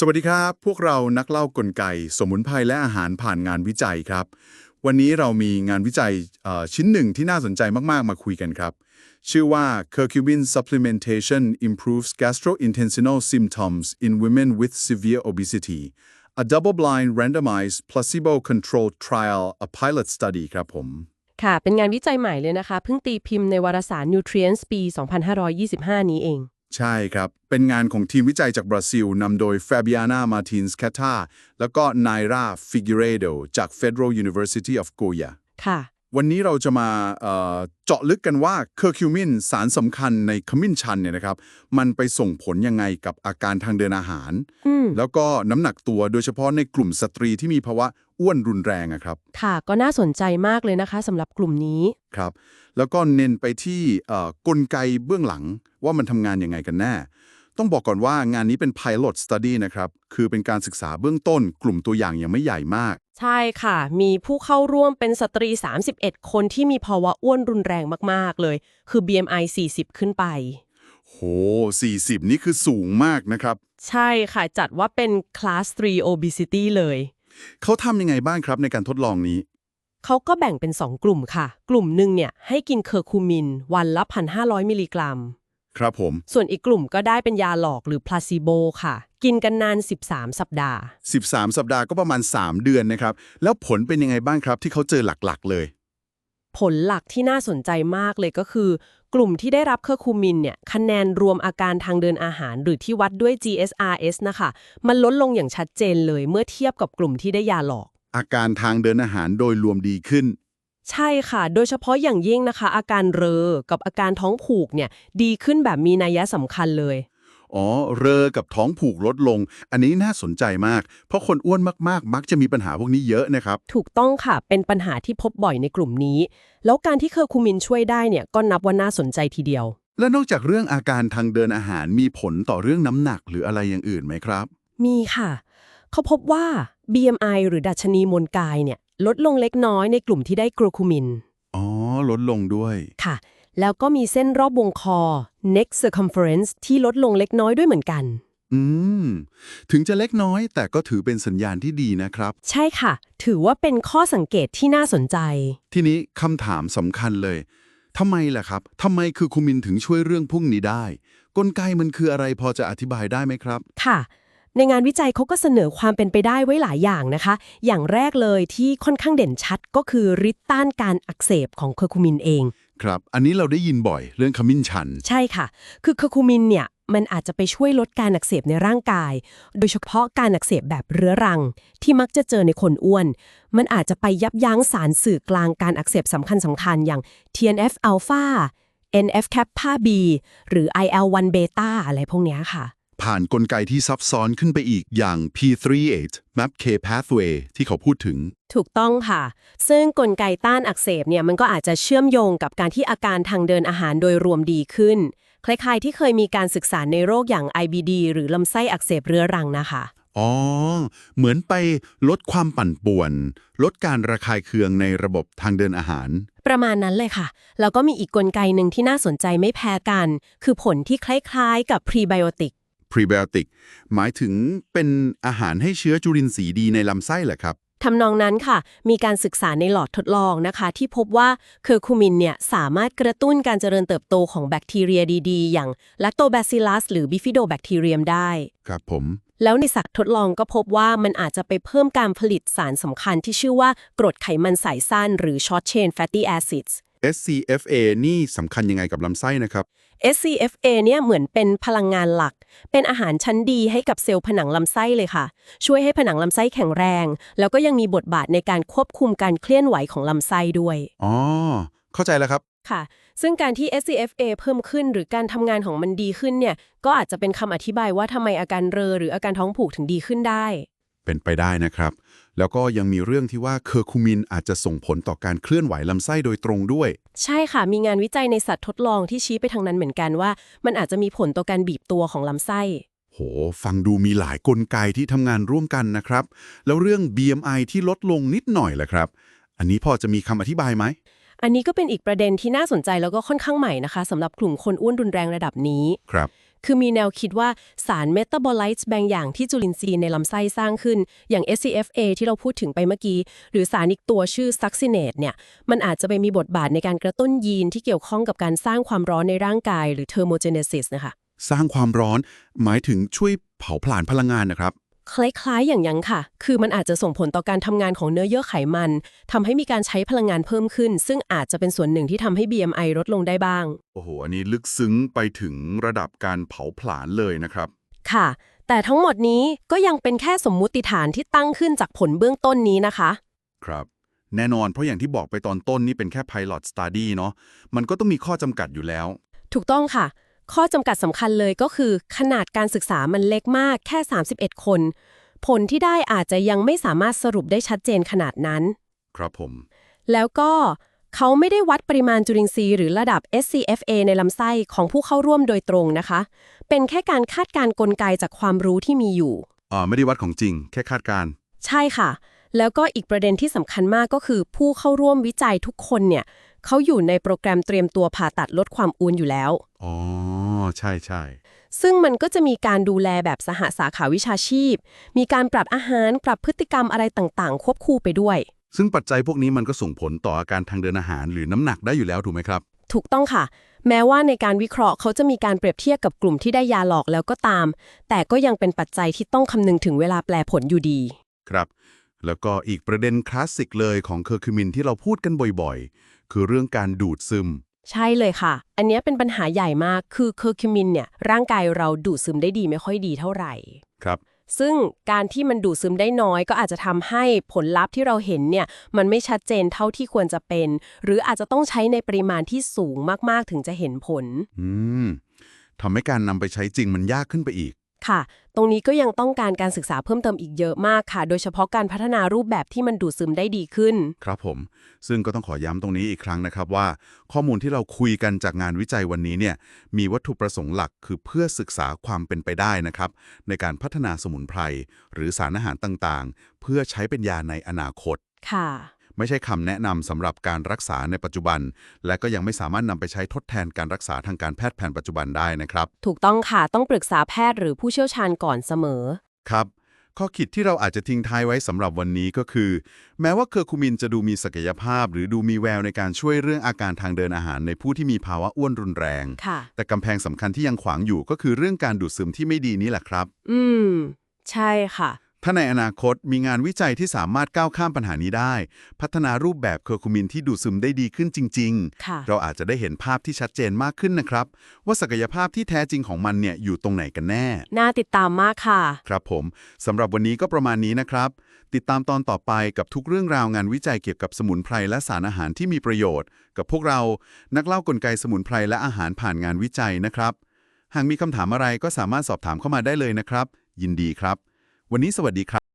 สวัสดีครับ พวกเรานักเล่ากลไก สมุนไพรและอาหารผ่านงานวิจัยครับ วันนี้เรามีงานวิจัยชิ้นหนึ่งที่น่าสนใจมาก ๆ มาคุยกันครับ ชื่อว่า curcumin supplementation improves gastrointestinal symptoms in women with severe obesity a double-blind randomized placebo-controlled trial a pilot study ครับผม ค่ะ เป็นงานวิจัยใหม่เลยนะคะ เพิ่งตีพิมพ์ในวารสาร Nutrients ปี 2525 นี้เอง ใช่ครับ เป็นงานของทีมวิจัยจากบราซิลนำโดย Fabiana Martins Cata แล้วก็ Naira Figueiredo จาก Federal University of Goiás ค่ะ วันนี้เราจะมาเอ่อเจาะลึกกันว่าเคอร์คิวมินสารสำคัญในขมิ้นชันเนี่ยนะครับ มันไปส่งผลยังไงกับอาการทางเดินอาหารอืมแล้วก็น้ำหนักตัวโดยเฉพาะในกลุ่มสตรีที่มีภาวะอ้วนรุนแรงอะครับ ค่ะก็น่าสนใจมากเลยนะคะสำหรับกลุ่มนี้ครับ แล้วก็เน้นไปที่เอ่อกลไกเบื้องหลังว่ามันทำงานยังไงกันแน่ต้องบอกก่อนว่างานนี้เป็น pilot study นะครับ คือเป็นการศึกษาเบื้องต้น กลุ่มตัวอย่างยังไม่ใหญ่มาก ใช่ค่ะ มีผู้เข้าร่วมเป็นสตรี 31 คนที่มีภาวะอ้วนรุนแรงมาก ๆ เลย คือ BMI 40 ขึ้นไป โห 40 นี่คือสูงมากนะครับ ใช่ค่ะ จัดว่าเป็น class 3 obesity เลย เขาทำยังไงบ้างครับในการทดลองนี้ เขาก็แบ่งเป็น 2 กลุ่มค่ะ กลุ่มหนึ่งเนี่ยให้กินเคอร์คูมิน วันละ 1,500 มิลลิกรัม ครับผม ส่วนอีกกลุ่มก็ได้เป็นยาหลอกหรือพลาซิโบค่ะ กินกันนาน 13 สัปดาห์ 13 สัปดาห์ก็ประมาณ 3 เดือนนะครับ แล้วผลเป็นยังไงบ้างครับที่เขาเจอหลักๆ เลย ผลหลักที่น่าสนใจมากเลยก็คือ กลุ่มที่ได้รับเคอร์คูมินเนี่ยคะแนนรวมอาการทางเดินอาหาร หรือที่วัดด้วย GSRS นะคะ มันลดลงอย่างชัดเจนเลยเมื่อเทียบกับกลุ่มที่ได้ยาหลอก อาการทางเดินอาหารโดยรวมดีขึ้นใช่ค่ะ โดยเฉพาะอย่างยิ่งนะคะ อาการเรอ กับอาการท้องผูกเนี่ย ดีขึ้นแบบมีนัยสำคัญเลย อ๋อ เรอกับท้องผูกลดลง อันนี้น่าสนใจมาก เพราะคนอ้วนมากๆ มักจะมีปัญหาพวกนี้เยอะนะครับ ถูกต้องค่ะ เป็นปัญหาที่พบบ่อยในกลุ่มนี้ แล้วการที่เคอร์คูมินช่วยได้เนี่ยก็นับว่าน่าสนใจทีเดียว และนอกจากเรื่องอาการทางเดินอาหารมีผลต่อเรื่องน้ำหนักหรืออะไรอย่างอื่นไหมครับ มีค่ะ เขาพบว่า BMI หรือดัชนีมวลกายเนี่ยลดลงเล็กน้อยในกลุ่มที่ได้กรูคูมิน อ๋อ ลดลงด้วย ค่ะ แล้วก็มีเส้นรอบวงคอ neck circumference ที่ลดลงเล็กน้อยด้วยเหมือนกัน อืม ถึงจะเล็กน้อย แต่ก็ถือเป็นสัญญาณที่ดีนะครับ ใช่ค่ะ ถือว่าเป็นข้อสังเกตที่น่าสนใจ ทีนี้คำถามสำคัญเลยทำไมล่ะครับทำไมคือคูมินถึงช่วยเรื่องพวกนี้ได้ กลไกมันคืออะไรพอจะอธิบายได้ไหมครับ ค่ะ ในงานวิจัยเขาก็เสนอความเป็นไปได้ไว้หลายอย่างนะคะ อย่างแรกเลยที่ค่อนข้างเด่นชัดก็คือฤทธิ์ต้านการอักเสบของเคอร์คูมินเอง ครับ อันนี้เราได้ยินบ่อยเรื่องขมิ้นชัน ใช่ค่ะ คือเคอร์คูมินเนี่ยมันอาจจะไปช่วยลดการอักเสบในร่างกาย โดยเฉพาะการอักเสบแบบเรื้อรัง ที่มักจะเจอในคนอ้วน มันอาจจะไปยับยั้งสารสื่อกลางการอักเสบสำคัญสำคัญอย่าง TNF อ l p h a NF kappa B หรือ IL1 beta อะไรพวกเนี้ยค่ะ ผ่านกลไกที่ซับซ้อนขึ้นไปอีกอย่าง P38 MAPK pathway ที่เขาพูดถึง ถูกต้องค่ะ ซึ่งกลไกต้านอักเสบเนี่ยมันก็อาจจะเชื่อมโยงกับการที่อาการทางเดินอาหารโดยรวมดีขึ้น คล้ายๆที่เคยมีการศึกษาในโรคอย่าง IBD หรือลำไส้อักเสบเรื้อรังนะคะ อ๋อ เหมือนไปลดความปั่นป่วน ลดการระคายเคืองในระบบทางเดินอาหาร ประมาณนั้นเลยค่ะ แล้วก็มีอีกกลไกหนึ่งที่น่าสนใจไม่แพ้กัน คือผลที่คล้ายๆ กับพรีไบโอติก prebiotic หมายถึงเป็นอาหารให้เชื้อจุลินทรีย์ดีในลำไส้เหรอครับทำนองนั้นค่ะ มีการศึกษาในหลอดทดลองนะคะ ที่พบว่าเคอร์คูมินเนี่ยสามารถกระตุ้นการเจริญเติบโตของแบคทีเรียดีๆ อย่าง Lactobacillus หรือ Bifidobacterium ได้ ครับผม แล้วในสัตว์ทดลองก็พบว่ามันอาจจะไปเพิ่มการผลิตสารสำคัญที่ชื่อว่ากรดไขมันสายสั้นหรือ short chain fatty acids SCFA นี่สำคัญยังไงกับลำไส้นะครับ SCFA เนี่ยเหมือนเป็นพลังงานหลัก เป็นอาหารชั้นดีให้กับเซลล์ผนังลำไส้เลยค่ะ ช่วยให้ผนังลำไส้แข็งแรง แล้วก็ยังมีบทบาทในการควบคุมการเคลื่อนไหวของลำไส้ด้วย อ๋อ เข้าใจแล้วครับ ค่ะ ซึ่งการที่ SCFA เพิ่มขึ้นหรือการทำงานของมันดีขึ้นเนี่ย ก็อาจจะเป็นคำอธิบายว่าทำไมอาการเรอหรืออาการท้องผูกถึงดีขึ้นได้ เป็นไปได้นะครับ แล้วก็ยังมีเรื่องที่ว่าเคอร์คูมินอาจจะส่งผลต่อการเคลื่อนไหวลำไส้โดยตรงด้วย ใช่ค่ะ มีงานวิจัยในสัตว์ทดลองที่ชี้ไปทางนั้นเหมือนกันว่า มันอาจจะมีผลต่อการบีบตัวของลำไส้ โห ฟังดูมีหลายกลไกที่ทำงานร่วมกันนะครับ แล้วเรื่อง BMI ที่ลดลงนิดหน่อยแหละครับ อันนี้พอจะมีคำอธิบายไหม อันนี้ก็เป็นอีกประเด็นที่น่าสนใจแล้วก็ค่อนข้างใหม่นะคะสำหรับกลุ่มคนอ้วนรุนแรงระดับนี้ ครับ คือมีแนวคิดว่าสารเมตาบอไลต์บางอย่างที่จุลินทรีย์ในลำไส้สร้างขึ้น อย่าง SCFA ที่เราพูดถึงไปเมื่อกี้ หรือสารอีกตัวชื่อซักซิเนตเนี่ย มันอาจจะไปมีบทบาทในการกระตุ้นยีนที่เกี่ยวข้องกับการสร้างความร้อนในร่างกายหรือเทอร์โมเจเนซิสนะคะ สร้างความร้อนหมายถึงช่วยเผาผลาญพลังงานนะครับ คล้ายๆอย่างยังค่ะ คือมันอาจจะส่งผลต่อการทำงานของเนื้อเยื่อไขมัน ทำให้มีการใช้พลังงานเพิ่มขึ้น ซึ่งอาจจะเป็นส่วนหนึ่งที่ทำให้ BMI ลดลงได้บ้าง โอ้โห อันนี้ลึกซึ้งไปถึงระดับการเผาผลาญเลยนะครับ ค่ะ แต่ทั้งหมดนี้ก็ยังเป็นแค่สมมุติฐานที่ตั้งขึ้นจากผลเบื้องต้นนี้นะคะ ครับ แน่นอนเพราะอย่างที่บอกไปตอนต้นนี่เป็นแค่ pilot study เนาะ มันก็ต้องมีข้อจำกัดอยู่แล้ว ถูกต้องค่ะ ข้อจำกัดสำคัญเลยก็คือ ขนาดการศึกษามันเล็กมากแค่ 31 คน ผลที่ได้อาจจะยังไม่สามารถสรุปได้ชัดเจนขนาดนั้น ครับผม แล้วก็เขาไม่ได้วัดปริมาณจุลินทรีย์หรือระดับ SCFA ในลำไส้ของผู้เข้าร่วมโดยตรงนะคะ เป็นแค่การคาดการณ์กลไกจากความรู้ที่มีอยู่อ่าไม่ได้วัดของจริง แค่คาดการณ์ใช่ค่ะ แล้วก็อีกประเด็นที่สำคัญมากก็คือ ผู้เข้าร่วมวิจัยทุกคนเนี่ย เขาอยู่ในโปรแกรมเตรียมตัวผ่าตัดลดความอ้วนอยู่แล้ว อ๋อ ใช่ใช่ ซึ่งมันก็จะมีการดูแลแบบสหสาขาวิชาชีพ มีการปรับอาหาร ปรับพฤติกรรมอะไรต่างๆ ควบคู่ไปด้วย ซึ่งปัจจัยพวกนี้มันก็ส่งผลต่ออาการทางเดินอาหารหรือน้ำหนักได้อยู่แล้วถูกไหมครับ ถูกต้องค่ะ แม้ว่าในการวิเคราะห์เขาจะมีการเปรียบเทียบกับกลุ่มที่ได้ยาหลอกแล้วก็ตาม แต่ก็ยังเป็นปัจจัยที่ต้องคำนึงถึงเวลาแปลผลอยู่ดี ครับ แล้วก็อีกประเด็นคลาสสิกเลยของเคอร์คิมินที่เราพูดกันบ่อยๆ คือเรื่องการดูดซึม ใช่เลยค่ะ อันเนี้ยเป็นปัญหาใหญ่มาก คือเคอร์คิมินเนี่ยร่างกายเราดูดซึมได้ดีไม่ค่อยดีเท่าไหร่ ครับ ซึ่งการที่มันดูดซึมได้น้อย ก็อาจจะทำให้ผลลัพธ์ที่เราเห็นเนี่ยมันไม่ชัดเจนเท่าที่ควรจะเป็น หรืออาจจะต้องใช้ในปริมาณที่สูงมากๆถึงจะเห็นผล อืมทำให้การนำไปใช้จริงมันยากขึ้นไปอีก ค่ะ ตรงนี้ก็ยังต้องการการศึกษาเพิ่มเติมอีกเยอะมากค่ะ โดยเฉพาะการพัฒนารูปแบบที่มันดูดซึมได้ดีขึ้น ครับผม ซึ่งก็ต้องขอย้ำตรงนี้อีกครั้งนะครับว่า ข้อมูลที่เราคุยกันจากงานวิจัยวันนี้เนี่ยมีวัตถุประสงค์หลักคือเพื่อศึกษาความเป็นไปได้นะครับ ในการพัฒนาสมุนไพรหรือสารอาหารต่างๆ เพื่อใช้เป็นยาในอนาคตค่ะ ไม่ใช่คำแนะนำสำหรับการรักษาในปัจจุบัน และก็ยังไม่สามารถนำไปใช้ทดแทนการรักษาทางการแพทย์แผนปัจจุบันได้นะครับ ถูกต้องค่ะ ต้องปรึกษาแพทย์หรือผู้เชี่ยวชาญก่อนเสมอ ครับ ข้อคิดที่เราอาจจะทิ้งท้ายไว้สำหรับวันนี้ก็คือ แม้ว่าเคอร์คูมินจะดูมีศักยภาพ หรือดูมีแววในการช่วยเรื่องอาการทางเดินอาหารในผู้ที่มีภาวะอ้วนรุนแรง ค่ะ แต่กำแพงสำคัญที่ยังขวางอยู่ก็คือเรื่องการดูดซึมที่ไม่ดีนี่แหละครับ อืม ใช่ค่ะ ถ้าในอนาคตมีงานวิจัยที่สามารถก้าวข้ามปัญหานี้ได้ พัฒนารูปแบบเคอร์คูมินที่ดูดซึมได้ดีขึ้นจริงค่ะๆเราอาจจะได้เห็นภาพที่ชัดเจนมากขึ้นนะครับ ว่าศักยภาพที่แท้จริงของมันเนี่ยอยู่ตรงไหนกันแน่ น่าติดตามมากค่ะ ครับผมสำหรับวันนี้ก็ประมาณนี้นะครับ ติดตามตอนต่อไปกับทุกเรื่องราวงานวิจัยเกี่ยวกับสมุนไพรและสารอาหารที่มีประโยชน์ กับพวกเรานักเล่ากลไกสมุนไพรและอาหารผ่านงานวิจัยนะครับ หากมีคำถามอะไรก็สามารถสอบถามเข้ามาได้เลยนะครับ ยินดีครับ วันนี้สวัสดีครับ